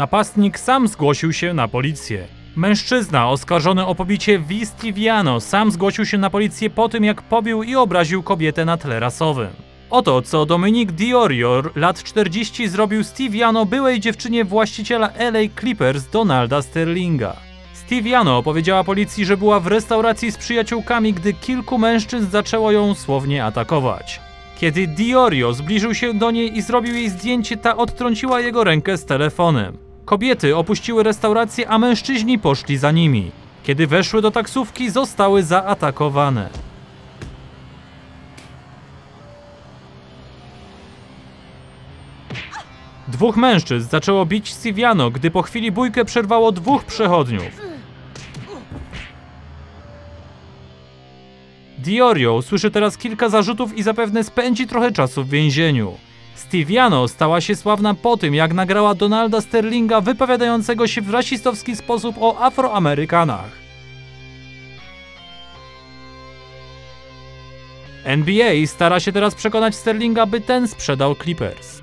Napastnik sam zgłosił się na policję. Mężczyzna oskarżony o pobicie V. Stiviano sam zgłosił się na policję po tym, jak pobił i obraził kobietę na tle rasowym. Oto co Dominic Diorior, lat 40, zrobił Stiviano byłej dziewczynie właściciela LA Clippers Donalda Sterlinga. Stiviano opowiedziała policji, że była w restauracji z przyjaciółkami, gdy kilku mężczyzn zaczęło ją słownie atakować. Kiedy Diorio zbliżył się do niej i zrobił jej zdjęcie, ta odtrąciła jego rękę z telefonem. Kobiety opuściły restaurację, a mężczyźni poszli za nimi. Kiedy weszły do taksówki, zostały zaatakowane. Dwóch mężczyzn zaczęło bić Siviano, gdy po chwili bójkę przerwało dwóch przechodniów. Diorio usłyszy teraz kilka zarzutów i zapewne spędzi trochę czasu w więzieniu. Stiviano stała się sławna po tym, jak nagrała Donalda Sterlinga wypowiadającego się w rasistowski sposób o Afroamerykanach. NBA stara się teraz przekonać Sterlinga, by ten sprzedał Clippers.